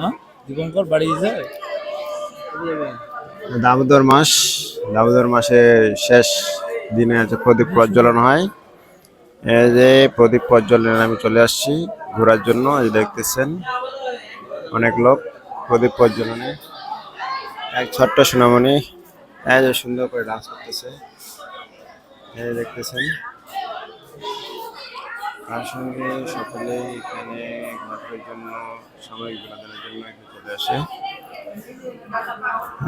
হ্যাঁ? দীপঙ্কর, বাড়ি দামোদর মাস, দামোদর মাসে শেষ দিনে আছে প্রদীপ প্রজ্বলন হয়, এই যে প্রদীপ প্রজ্বলনে আমি চলে আসছি ঘোরার জন্য, এই দেখতেছেন, অনেক লোক প্রদীপ প্রজ্বলনে। এক ছোট্ট সোনামণি, এই যে সুন্দর করে ডান্স করতেছে। এই দেখতেছেন সঙ্গে সকলেই এখানে ঘোরাফেরার জন্য, সাময়িক বিনোদনের জন্য এখানে চলে আসে।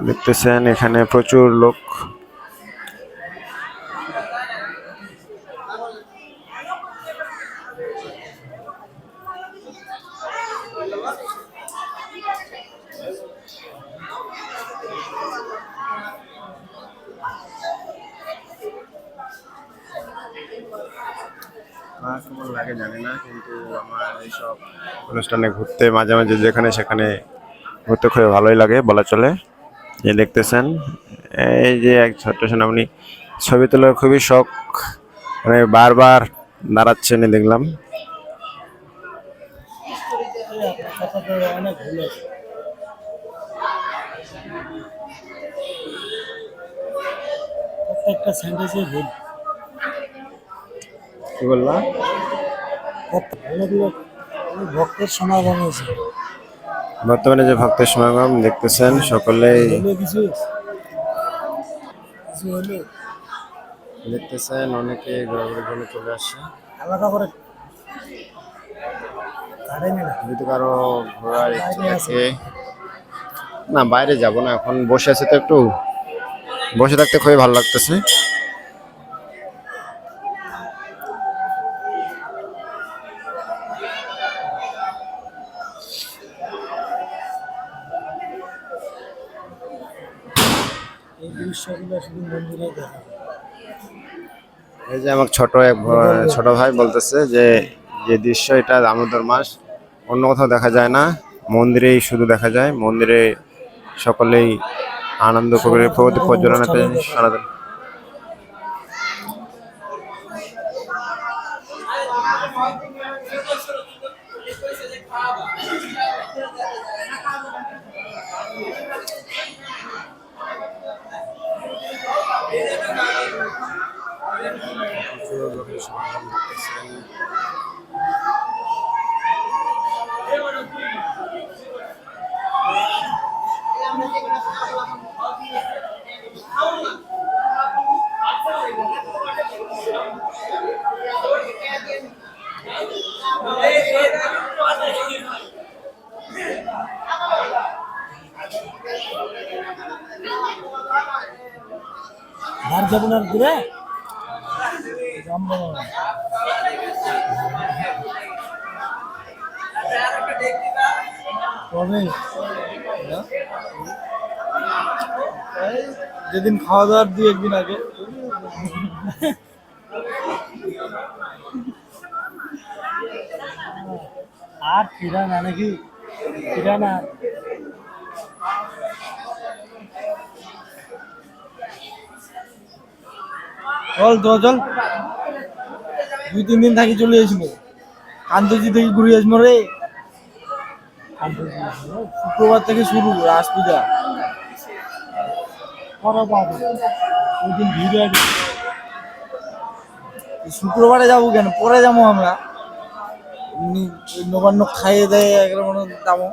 দেখতেছেন, এখানে প্রচুর লোক। কেমন লাগে জানি না কিন্তু আমার এইসব অনুষ্ঠানে ঘুরতে মাঝে মাঝে যেখানে সেখানে ঘুরতে খুবই ভালোই লাগে বলা চলে। যে দেখতেছেন এই যে এক ছোট্ট সোনামণি ছবি তোলার খুবই শখ। মানে বারবার দাঁড়াচ্ছেন দেখলাম। প্রত্যেকটা সেন্টেন্সে ভুল। কি বললাম ভক্তের সমাগম হয়েছে। বর্তমানে যে ভক্তের সমাগম দেখতেছেন সকলেই দেখতেছেন অনেকে ঘোরাঘুরির জন্য চলে আসছে। আলাদা করে যদি কারও ঘোরার ইচ্ছে থাকে না বাইরে যাব না এখন বসে আছে তো একটু। বসে থাকতে খুবই ভালো লাগতেছে। এই দৃশ্যগুলো শুধু মন্দিরে দেখা। এই যে আমার ছোট এক ছোট ভাই বলতেছে যে যে দৃশ্য এটা দামোদর মাস অন্য কোথাও দেখা যায় না মন্দিরেই শুধু দেখা যায় মন্দিরে সকলেই আনন্দ করে প্রগতি পর্যটনাতে সনাতন ধার যাব घर যেদিন খাওয়া দাওয়ার দুই একদিন আগে। আর ফিরা না নাকি? ফিরা না চল চল। দুই, তিন দিন থাকি চলে আসব কান্তজি থেকে ঘুরে আসব রে। শুক্রবার থেকে শুরু, রাস পূজা। শুক্রবারে যাব কেন? পরে যাব আমরা। নবান্ন খাইয়ে দেয় একবার দামো